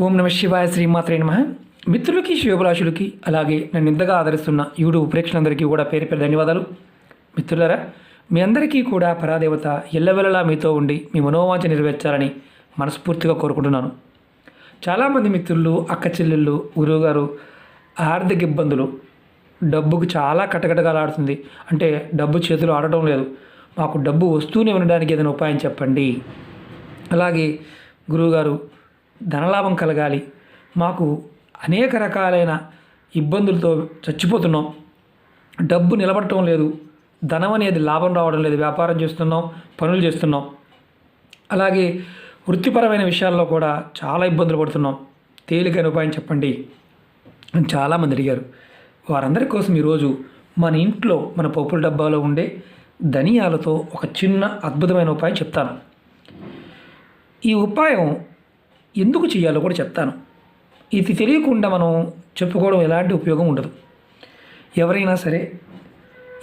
ఓం నమ శివాయ శ్రీమాత్రే నమ. మిత్రులకి శివభిలాషులకి అలాగే నన్ను ఇంతగా ఆదరిస్తున్న యూట్యూబ్ ప్రేక్షకులందరికీ కూడా పేరు పేరు ధన్యవాదాలు. మిత్రులారా మీ అందరికీ కూడా పరాదేవత ఎల్లవెల్లలా మీతో ఉండి మీ మనోవాంఛ నెరవేర్చాలని మనస్ఫూర్తిగా కోరుకుంటున్నాను. చాలామంది మిత్రులు అక్క చెల్లెళ్ళు గురువుగారు ఆర్థిక ఇబ్బందులు డబ్బుకు చాలా కటకటగాలాడుతుంది. అంటే డబ్బు చేతులు ఆడటం లేదు. మాకు డబ్బు వస్తూనే ఉండడానికి ఏదైనా ఉపాయం చెప్పండి. అలాగే గురువుగారు ధనలాభం కలగాలి. మాకు అనేక రకాలైన ఇబ్బందులతో చచ్చిపోతున్నాం. డబ్బు నిలబడటం లేదు. ధనం అనేది లాభం రావడం లేదు. వ్యాపారం చేస్తున్నాం పనులు చేస్తున్నాం. అలాగే వృత్తిపరమైన విషయాల్లో కూడా చాలా ఇబ్బందులు పడుతున్నాం. తేలికైన ఉపాయం చెప్పండి అని చాలామంది అడిగారు. వారందరి కోసం ఈరోజు మన ఇంట్లో మన పప్పుల డబ్బాలో ఉండే ధనియాలతో ఒక చిన్న అద్భుతమైన ఉపాయం చెప్తాను. ఈ ఉపాయం ఎందుకు చేయాలో కూడా చెప్తాను. ఇది తెలియకుండా మనం చెప్పుకోవడం ఎలాంటి ఉపయోగం ఉండదు. ఎవరైనా సరే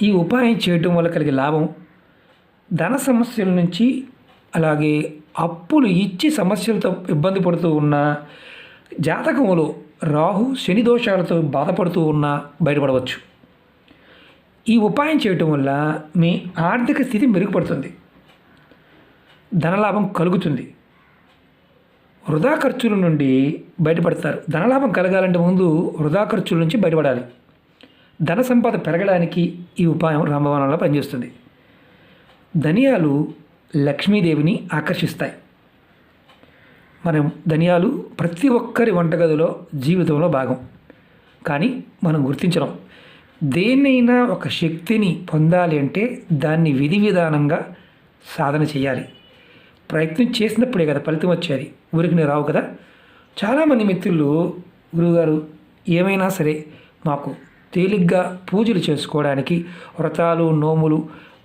ఈ ఉపాయం చేయటం వల్ల కలిగే లాభం ధన సమస్యల నుంచి అలాగే అప్పులు ఇచ్చి సమస్యలతో ఇబ్బంది పడుతూ ఉన్న జాతకంలో రాహు శని దోషాలతో బాధపడుతూ ఉన్న బయటపడవచ్చు. ఈ ఉపాయం చేయటం వల్ల మీ ఆర్థిక స్థితి మెరుగుపడుతుంది. ధనలాభం కలుగుతుంది. వృధా ఖర్చుల నుండి బయటపడతారు. ధనలాభం కలగాలంటే ముందు వృధా ఖర్చుల నుంచి బయటపడాలి. ధన సంపద పెరగడానికి ఈ ఉపాయం రామభవనంలో పనిచేస్తుంది. ధనియాలు లక్ష్మీదేవిని ఆకర్షిస్తాయి. మనం ధనియాలు ప్రతి ఒక్కరి వంటగదిలో జీవితంలో భాగం. కానీ మనం గుర్తించడం దేన్నైనా ఒక శక్తిని పొందాలి అంటే దాన్ని విధి విధానంగా సాధన చేయాలి. ప్రయత్నం చేసినప్పుడే కదా ఫలితం వచ్చేది. ఊరికి రావు కదా. చాలామంది మిత్రులు గురువుగారు ఏమైనా సరే మాకు తేలిగ్గా పూజలు చేసుకోవడానికి వ్రతాలు నోములు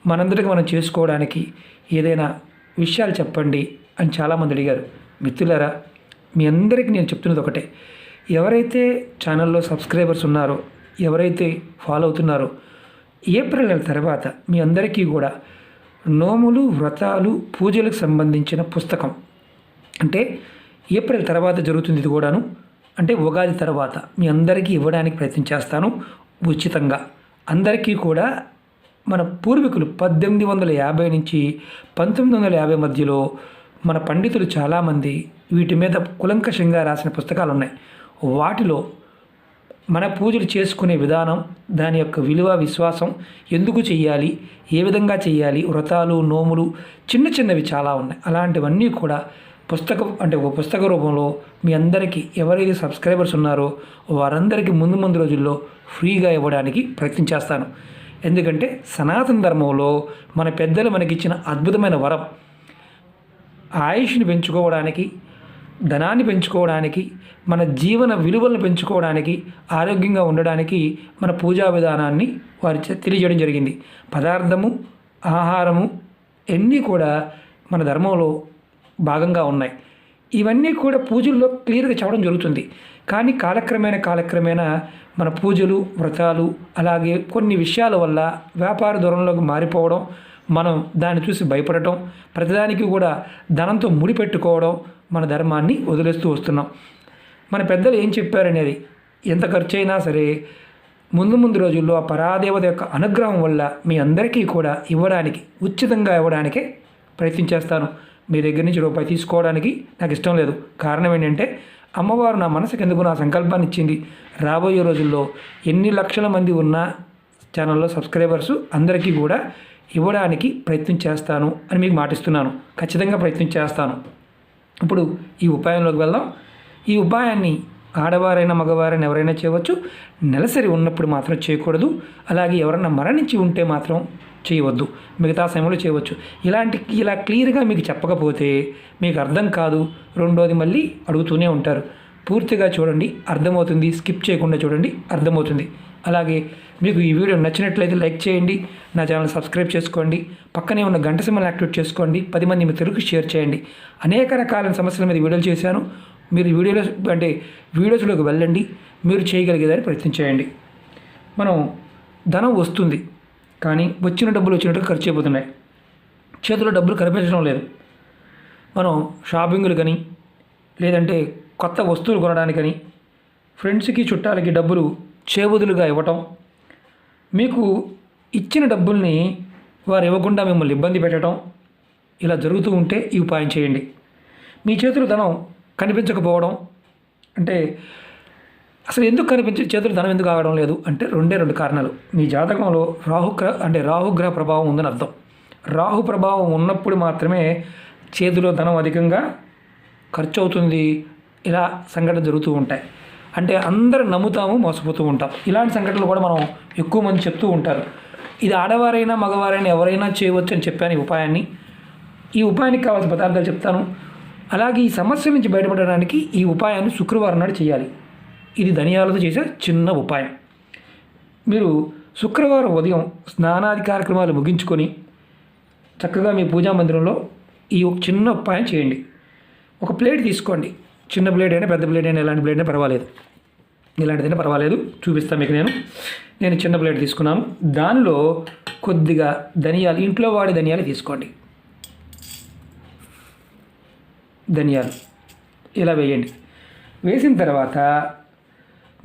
మనందరికీ మనం చేసుకోవడానికి ఏదైనా విషయాలు చెప్పండి అని చాలామంది అడిగారు. మిత్రులారా మీ అందరికీ నేను చెప్తున్నది ఒకటే. ఎవరైతే ఛానల్లో సబ్స్క్రైబర్స్ ఉన్నారో ఎవరైతే ఫాలో అవుతున్నారో ఏప్రిల్ నెల తర్వాత మీ అందరికీ కూడా నోములు వ్రతాలు పూజలకు సంబంధించిన పుస్తకం. అంటే ఏప్రిల్ తర్వాత జరుగుతుంది ఇది కూడాను. అంటే ఉగాది తర్వాత మీ అందరికీ ఇవ్వడానికి ప్రయత్నం చేస్తాను ఉచితంగా. అందరికీ కూడా మన పూర్వీకులు పద్దెనిమిది వందల యాభై నుంచి పంతొమ్మిది వందల యాభై మధ్యలో మన పండితులు చాలామంది వీటి మీద కులంకషంగా రాసిన పుస్తకాలు ఉన్నాయి వాటిలో మన పూజలు చేసుకునే విధానం దాని యొక్క విలువ విశ్వాసం ఎందుకు చేయాలి ఏ విధంగా చేయాలి వ్రతాలు నోములు చిన్న చిన్నవి చాలా ఉన్నాయి. అలాంటివన్నీ కూడా పుస్తకం అంటే ఒక పుస్తక రూపంలో మీ అందరికీ ఎవరైతే సబ్స్క్రైబర్స్ ఉన్నారో వారందరికీ ముందు ముందు రోజుల్లో ఫ్రీగా ఇవ్వడానికి ప్రయత్నం చేస్తాను. ఎందుకంటే సనాతన ధర్మంలో మన పెద్దలు మనకిచ్చిన అద్భుతమైన వరం ఆయుష్ని పెంచుకోవడానికి ధనాన్ని పెంచుకోవడానికి మన జీవన విలువలను పెంచుకోవడానికి ఆరోగ్యంగా ఉండడానికి మన పూజా విధానాన్ని వారి తెలియజేయడం జరిగింది. పదార్థము ఆహారము ఎన్నీ కూడా మన ధర్మంలో భాగంగా ఉన్నాయి. ఇవన్నీ కూడా పూజల్లో క్లియర్గా చెప్పడం జరుగుతుంది. కానీ కాలక్రమేణా కాలక్రమేణా మన పూజలు వ్రతాలు అలాగే కొన్ని విషయాల వల్ల వ్యాపార దూరంలోకి మారిపోవడం మనం దాన్ని చూసి భయపడటం ప్రతిదానికి కూడా ధనంతో ముడిపెట్టుకోవడం మన ధర్మాన్ని వదిలేస్తూ వస్తున్నాం. మన పెద్దలు ఏం చెప్పారనేది ఎంత ఖర్చు అయినా సరే ముందు ముందు రోజుల్లో ఆ పరాదేవత యొక్క అనుగ్రహం వల్ల మీ అందరికీ కూడా ఇవ్వడానికి ఉచితంగా ఇవ్వడానికే ప్రయత్నం చేస్తాను. మీ దగ్గర నుంచి రూపాయి తీసుకోవడానికి నాకు ఇష్టం లేదు. కారణం ఏంటంటే అమ్మవారు నా మనసుకు ఎందుకు నా సంకల్పాన్ని ఇచ్చింది? రాబోయే రోజుల్లో ఎన్ని లక్షల మంది ఉన్న ఛానల్లో సబ్స్క్రైబర్స్ అందరికీ కూడా ఇవ్వడానికి ప్రయత్నం చేస్తాను అని మీకు మాటిస్తున్నాను. ఖచ్చితంగా ప్రయత్నం చేస్తాను. ఇప్పుడు ఈ ఉపాయంలోకి వెళ్దాం. ఈ ఉపాయాన్ని ఆడవారైనా మగవారైనా ఎవరైనా చేయవచ్చు. నెలసరి ఉన్నప్పుడు మాత్రం చేయకూడదు. అలాగే ఎవరైనా మరణించి ఉంటే మాత్రం చేయవద్దు. మిగతా సమయంలో చేయవచ్చు. ఇలాంటి ఇలా క్లియర్గా మీకు చెప్పకపోతే మీకు అర్థం కాదు. రెండోది మళ్ళీ అడుగుతూనే ఉంటారు. పూర్తిగా చూడండి అర్థమవుతుంది. స్కిప్ చేయకుండా చూడండి అర్థమవుతుంది. అలాగే మీకు ఈ వీడియో నచ్చినట్లయితే లైక్ చేయండి నా ఛానల్ సబ్స్క్రైబ్ చేసుకోండి పక్కనే ఉన్న గంట సింబల్ యాక్టివేట్ చేసుకోండి పది మంది మిత్రులకు షేర్ చేయండి. అనేక రకాల సమస్యల మీద వీడియోలు చేశాను. మీరు వీడియోలో అంటే వీడియోస్లోకి వెళ్ళండి మీరు చేయగలిగేదాన్ని ప్రయత్నం చేయండి. మనం ధనం వస్తుంది కానీ వచ్చిన డబ్బులు వచ్చినట్టు ఖర్చు అయిపోతున్నాయి. చేతిలో డబ్బులు కనిపించడం లేదు. మనం షాపింగ్లు కానీ లేదంటే కొత్త వస్తువులు కొనడానికని ఫ్రెండ్స్కి చుట్టాలకి డబ్బులు చేబుదులుగా ఇవ్వటం మీకు ఇచ్చిన డబ్బుల్ని వారు ఇవ్వకుండా మిమ్మల్ని ఇబ్బంది పెట్టడం ఇలా జరుగుతూ ఉంటే ఈ ఉపాయం చేయండి. మీ చేతులు ధనం కనిపించకపోవడం అంటే అసలు ఎందుకు కనిపించే చేతులు ధనం ఎందుకు ఆగడం లేదు అంటే రెండే రెండు కారణాలు. మీ జాతకంలో రాహుగ్రహ అంటే రాహుగ్రహ ప్రభావం ఉందని అర్థం. రాహు ప్రభావం ఉన్నప్పుడు మాత్రమే చేతిలో ధనం అధికంగా ఖర్చు అవుతుంది ఇలా సంఘటన జరుగుతూ ఉంటాయి. అంటే అందరూ నమ్ముతాము మోసపోతూ ఉంటాం. ఇలాంటి సంఘటనలు కూడా మనం ఎక్కువ మంది చెప్తూ ఉంటారు. ఇది ఆడవారైనా మగవారైనా ఎవరైనా చేయవచ్చు అని చెప్పాను ఈ ఉపాయాన్ని. ఈ ఉపాయానికి కావాల్సిన పదార్థాలు చెప్తాను. అలాగే ఈ సమస్య నుంచి బయటపడడానికి ఈ ఉపాయాన్ని శుక్రవారం నాడు చేయాలి. ఇది ధనియాలతో చేసే చిన్న ఉపాయం. మీరు శుక్రవారం ఉదయం స్నానాది కార్యక్రమాలు ముగించుకొని చక్కగా మీ పూజా మందిరంలో ఈ ఒక చిన్న ఉపాయం చేయండి. ఒక ప్లేట్ తీసుకోండి. చిన్న ప్లేట్ అయినా పెద్ద ప్లేట్ అయినా ఎలాంటి బ్లేడ్ అయినా పర్వాలేదు. ఇలాంటిదైనా పర్వాలేదు. చూపిస్తాను మీకు నేను. నేను చిన్న ప్లేట్ తీసుకున్నాను. దానిలో కొద్దిగా ధనియాలు ఇంట్లో వాడే ధనియాలు తీసుకోండి. ధనియాలు. ఇలా వేయండి. వేసిన తర్వాత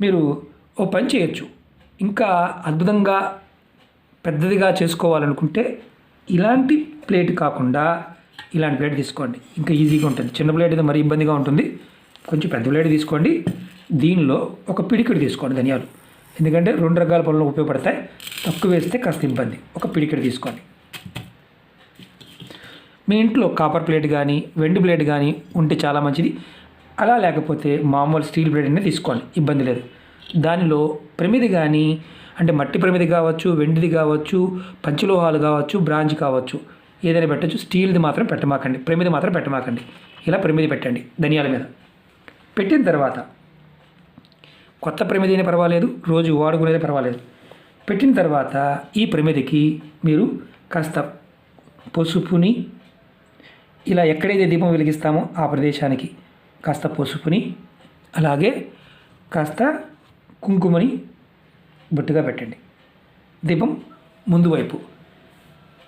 మీరు ఓ పని చేయొచ్చు. ఇంకా అద్భుతంగా పెద్దదిగా చేసుకోవాలనుకుంటే ఇలాంటి ప్లేట్ కాకుండా ఇలాంటి ప్లేట్ తీసుకోండి. ఇంకా ఈజీగా ఉంటుంది. చిన్న ప్లేట్ అయితే మరీ ఇబ్బందిగా ఉంటుంది. కొంచెం పెద్ద ప్లేట్ తీసుకోండి. దీనిలో ఒక పిడికిడి తీసుకోండి ధనియాలు. ఎందుకంటే రెండు రకాల పనులు ఉపయోగపడతాయి. తక్కువ వేస్తే కాస్త ఇబ్బంది. ఒక పిడికిడి తీసుకోండి. మీ ఇంట్లో కాపర్ ప్లేట్ కానీ వెండి ప్లేట్ కానీ ఉంటే చాలా మంచిది. అలా లేకపోతే మామూలు స్టీల్ ప్లేట్ అనేది తీసుకోండి. ఇబ్బంది లేదు. దానిలో ప్రమిది కానీ అంటే మట్టి ప్రమిది కావచ్చు వెండిది కావచ్చు పంచలోహాలు కావచ్చు బ్రాంజ్ కావచ్చు. ఏదైనా పెట్టచ్చు. స్టీల్ది మాత్రం పెట్టమాకండి. ప్రమిది మాత్రం పెట్టమాకండి. ఇలా ప్రమిది పెట్టండి ధనియాల మీద. పెట్టిన తర్వాత కొత్త ప్రమిదైనా పర్వాలేదు రోజు వాడుకునేది పర్వాలేదు. పెట్టిన తర్వాత ఈ ప్రమిదికి మీరు కాస్త పసుపుని ఇలా ఎక్కడైతే దీపం వెలిగిస్తామో ఆ ప్రదేశానికి కాస్త పసుపుని అలాగే కాస్త కుంకుమని బొట్టుగా పెట్టండి. దీపం ముందు వైపు.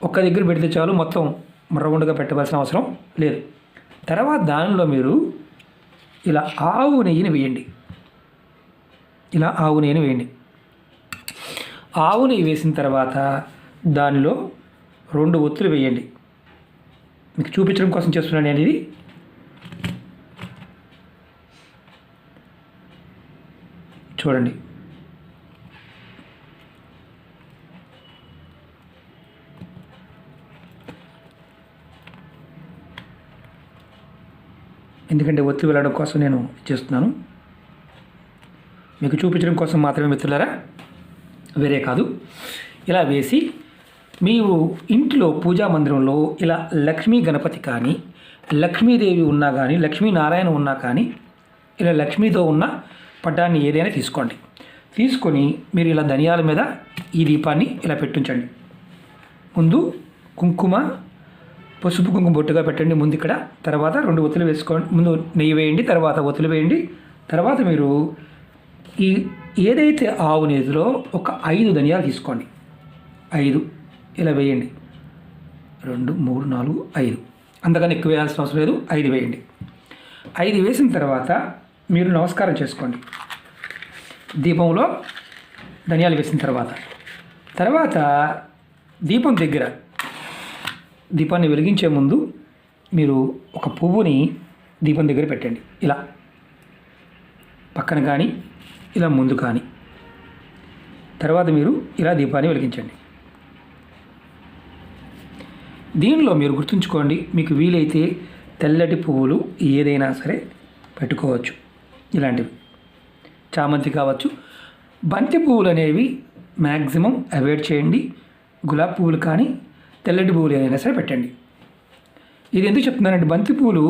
ఒక్క దగ్గర పెడితే చాలు మొత్తం మర్రగుండగా పెట్టవలసిన అవసరం లేదు. తర్వాత దానిలో మీరు ఇలా ఆవు నెయ్యిని వేయండి. ఇలా ఆవు నెయ్యిని వేయండి. ఆవు నెయ్యి వేసిన తర్వాత దానిలో రెండు ఒత్తులు వేయండి. మీకు చూపించడం కోసం చేస్తున్నాను నేను ఇది. చూడండి. ఎందుకంటే ఒత్తి వెళ్ళడం కోసం నేను చేస్తున్నాను. మీకు చూపించడం కోసం మాత్రమే మిత్రులారా వేరే కాదు. ఇలా వేసి మీరు ఇంట్లో పూజా మందిరంలో ఇలా లక్ష్మీ గణపతి కానీ లక్ష్మీదేవి ఉన్నా కానీ లక్ష్మీనారాయణ ఉన్నా కానీ ఇలా లక్ష్మీతో ఉన్న పడ్డాన్ని ఏదైనా తీసుకోండి. తీసుకొని మీరు ఇలా ధనియాల మీద ఈ దీపాన్ని ఇలా పెట్టించండి. ముందు కుంకుమ పసుపు కుంకుమ బొట్టుగా పెట్టండి. ముందు ఇక్కడ తర్వాత రెండు ఒత్తులు వేసుకోండి. ముందు నెయ్యి వేయండి తర్వాత ఒత్తులు వేయండి. తర్వాత మీరు ఈ ఏదైతే ఆవు నేతిలో ఒక ఐదు ధనియాలు తీసుకోండి. ఐదు. ఇలా వేయండి. రెండు మూడు నాలుగు ఐదు. అంతకన్నా ఎక్కువ వేయాల్సిన అవసరం లేదు. ఐదు వేయండి. ఐదు వేసిన తర్వాత మీరు నమస్కారం చేసుకోండి. దీపంలో ధనియాలు వేసిన తర్వాత. తర్వాత దీపం దగ్గర దీపాన్ని వెలిగించే ముందు మీరు ఒక పువ్వుని దీపం దగ్గర పెట్టండి. ఇలా. పక్కన కానీ ఇలా ముందు కానీ. తర్వాత మీరు ఇలా దీపాన్ని వెలిగించండి. దీనిలో మీరు గుర్తుంచుకోండి మీకు వీలైతే తెల్లటి పువ్వులు ఏదైనా సరే పెట్టుకోవచ్చు. ఇలాంటివి. చామంతి కావచ్చు. బంతి పువ్వులు అనేవి మ్యాక్సిమం అవాయిడ్ చేయండి. గులాబీ పువ్వులు కానీ తెల్లటి పువ్వులు ఏదైనా సరే పెట్టండి. ఇది ఎందుకు చెప్తున్నానంటే బంతి పువ్వులు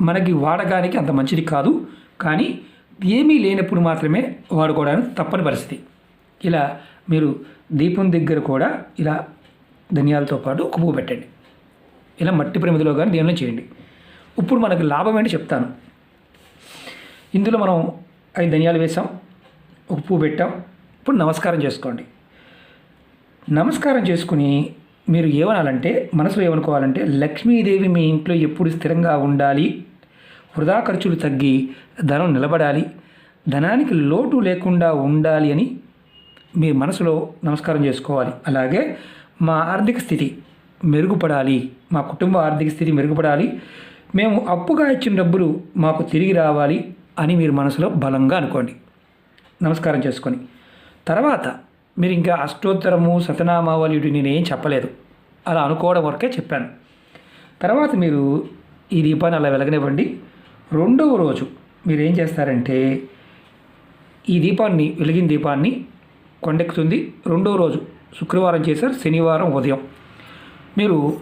మనకి వాడకానికి అంత మంచిది కాదు కానీ ఏమీ లేనప్పుడు మాత్రమే వాడుకోవడానికి తప్పని పరిస్థితి. ఇలా మీరు దీపం దగ్గర కూడా ఇలా ధనియాలతో పాటు ఒక పువ్వు పెట్టండి. ఇలా మట్టి ప్రమిదిలో కానీ దీనిలో చేయండి. ఇప్పుడు మనకు లాభం ఏంటి చెప్తాను. ఇందులో మనం ఐదు ధనియాలు వేసాం ఒక పువ్వు పెట్టాం. ఇప్పుడు నమస్కారం చేసుకోండి. నమస్కారం చేసుకుని మీరు ఏమనాలంటే మనసులో ఏమనుకోవాలంటే లక్ష్మీదేవి మీ ఇంట్లో ఎప్పుడు స్థిరంగా ఉండాలి? వృధా ఖర్చులు తగ్గి ధనం నిలబడాలి? ధనానికి లోటు లేకుండా ఉండాలి అని మీ మనసులో నమస్కారం చేసుకోవాలి. అలాగే మా ఆర్థిక స్థితి మెరుగుపడాలి. మా కుటుంబ ఆర్థిక స్థితి మెరుగుపడాలి. మేము అప్పుగా ఇచ్చిన డబ్బులు మాకు తిరిగి రావాలి అని మీరు మనసులో బలంగా అనుకోండి. నమస్కారం చేసుకొని. తర్వాత మీరు ఇంకా అష్టోత్తరము సతనామావళి నేనేం చెప్పలేదు. అలా అనుకోవడం వరకే చెప్పాను. తర్వాత మీరు ఈ దీపాన్ని అలా వెలగనివ్వండి. రెండవ రోజు మీరు ఏం చేస్తారంటే ఈ దీపాన్ని వెలిగిన దీపాన్ని కొండెక్కుతుంది. రెండవ రోజు శుక్రవారం చేశారు శనివారం ఉదయం. మీరు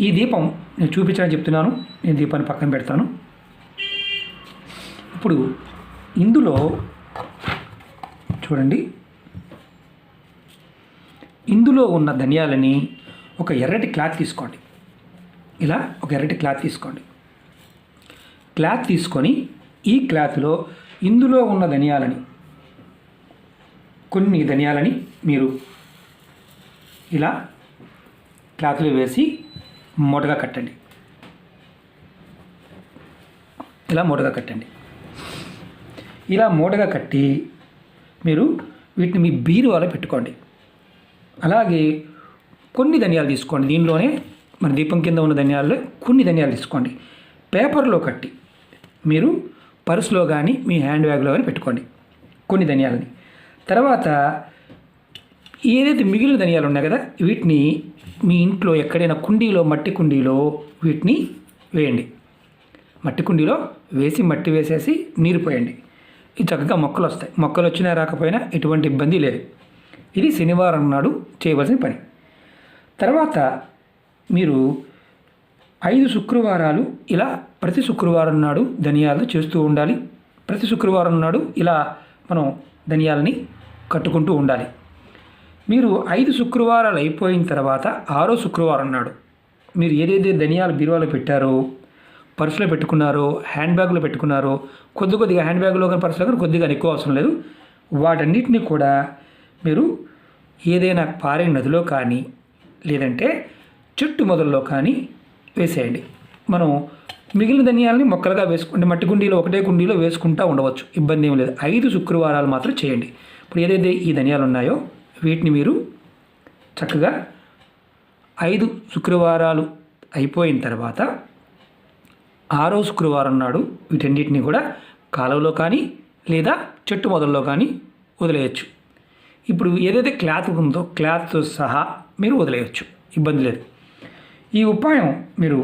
ఈ దీపం నేను చూపించాలని చెప్తున్నాను. నేను దీపాన్ని పక్కన పెడతాను. ఇప్పుడు ఇందులో చూడండి. ఇందులో ఉన్న ధనియాలని ఒక ఎర్రటి క్లాత్ తీసుకోండి. ఇలా ఒక ఎర్రటి క్లాత్ తీసుకోండి. క్లాత్ తీసుకొని ఈ క్లాత్లో ఇందులో ఉన్న ధనియాలని కొన్ని ధనియాలని మీరు ఇలా క్లాత్లో వేసి మూటగా కట్టండి. ఇలా మూటగా కట్టండి. ఇలా మూటగా కట్టి మీరు వీటిని మీ బీరువాలో పెట్టుకోండి. అలాగే కొన్ని ధనియాలు తీసుకోండి. దీనిలోనే మన దీపం కింద ఉన్న ధనియాల్లో కొన్ని ధనియాలు తీసుకోండి. పేపర్లో కట్టి మీరు పర్సులో కానీ మీ హ్యాండ్ బ్యాగ్లో కానీ పెట్టుకోండి కొన్ని ధనియాలని. తర్వాత ఏదైతే మిగిలిన ధనియాలు ఉన్నాయి కదా వీటిని మీ ఇంట్లో ఎక్కడైనా కుండీలో మట్టి కుండీలో వీటిని వేయండి. మట్టి కుండీలో వేసి మట్టి వేసేసి నీరు పోయండి. ఇది చక్కగా మొక్కలు వస్తాయి. మొక్కలు వచ్చినా రాకపోయినా ఎటువంటి ఇబ్బంది లేదు. ఇది శనివారం నాడు చేయవలసిన పని. తర్వాత మీరు ఐదు శుక్రవారాలు ఇలా ప్రతి శుక్రవారం నాడు ధనియాలు చేస్తూ ఉండాలి. ప్రతి శుక్రవారం నాడు ఇలా మనం ధనియాలని కట్టుకుంటూ ఉండాలి. మీరు ఐదు శుక్రవారాలు అయిపోయిన తర్వాత ఆరో శుక్రవారం నాడు మీరు ఏదైతే ధనియాలు బీరువాలో పెట్టారో పర్సులో పెట్టుకున్నారో హ్యాండ్ బ్యాగ్లో పెట్టుకున్నారో కొద్ది కొద్దిగా హ్యాండ్ బ్యాగ్లో కానీ పర్సులో కానీ కొద్దిగా ఎక్కువ అవసరం లేదు. వాటన్నిటిని కూడా మీరు ఏదైనా పారే నదిలో కానీ లేదంటే చెట్టు మొదల్లో కానీ వేసేయండి. మనం మిగిలిన ధనియాలని మొక్కలుగా వేసుకుంటే మట్టి కుండీలో ఒకటే కుండీలో వేసుకుంటూ ఉండవచ్చు. ఇబ్బంది ఏం లేదు. ఐదు శుక్రవారాలు మాత్రం చేయండి. ఇప్పుడు ఏదైతే ఈ ధనియాలు ఉన్నాయో వీటిని మీరు చక్కగా ఐదు శుక్రవారాలు అయిపోయిన తర్వాత ఆరో శుక్రవారం నాడు వీటన్నిటిని కూడా కాలువలో కానీ లేదా చెట్టు మొదల్లో కానీ వదిలేయచ్చు. ఇప్పుడు ఏదైతే క్లాత్ ఉందో క్లాత్తో సహా మీరు వదిలేయచ్చు. ఇబ్బంది లేదు. ఈ ఉపాయం మీరు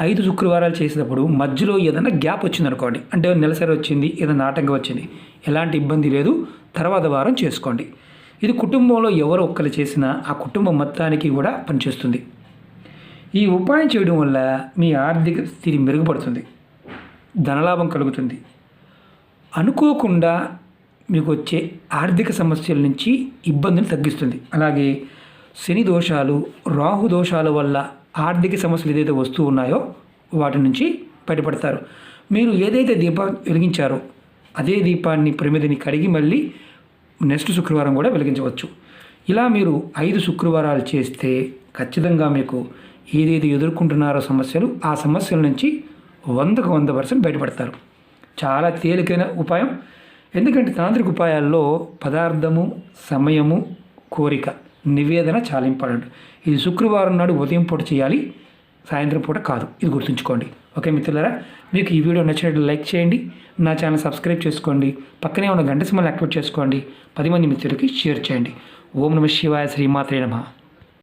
ఐదు శుక్రవారాలు చేసేటప్పుడు మధ్యలో ఏదైనా గ్యాప్ వచ్చిందనుకోండి అంటే నెలసరి వచ్చింది ఏదైనా ఆటంకం వచ్చింది ఎలాంటి ఇబ్బంది లేదు తర్వాత వారం చేసుకోండి. ఇది కుటుంబంలో ఎవరు ఒక్కరు చేసినా ఆ కుటుంబం మొత్తానికి కూడా పనిచేస్తుంది. ఈ ఉపాయం చేయడం వల్ల మీ ఆర్థిక స్థితి మెరుగుపడుతుంది ధనలాభం కలుగుతుంది. అనుకోకుండా మీకు వచ్చే ఆర్థిక సమస్యల నుంచి ఇబ్బందిని తగ్గిస్తుంది. అలాగే శని దోషాలు రాహు దోషాల వల్ల ఆర్థిక సమస్యలు ఏదైతే వస్తూ ఉన్నాయో వాటి నుంచి బయటపడతారు. మీరు ఏదైతే దీపం వెలిగించారో అదే దీపాన్ని ప్రమిదిని కడిగి మళ్ళీ నెక్స్ట్ శుక్రవారం కూడా వెలిగించవచ్చు. ఇలా మీరు ఐదు శుక్రవారాలు చేస్తే ఖచ్చితంగా మీకు ఏదైతే ఎదుర్కొంటున్నారో సమస్యలు ఆ సమస్యల నుంచి వందకు వంద పర్సెంట్ బయటపడతారు. చాలా తేలికైన ఉపాయం. ఎందుకంటే తాంత్రిక ఉపాయాల్లో పదార్థము సమయము కోరిక నివేదన చాలా ఇంపార్టెంట్. ఇది శుక్రవారం నాడు ఉదయం పూట చేయాలి సాయంత్రం పూట కాదు. ఇది గుర్తుంచుకోండి. ఓకే మిత్రులారా? మీకు ఈ వీడియో నచ్చినట్లు లైక్ చేయండి. నా ఛానల్ సబ్స్క్రైబ్ చేసుకోండి. పక్కనే ఉన్న గంట సింబల్ యాక్టివేట్ చేసుకోండి. పది మంది మిత్రులకి షేర్ చేయండి. ఓం నమ శివాయ శ్రీమాత్రే నమ.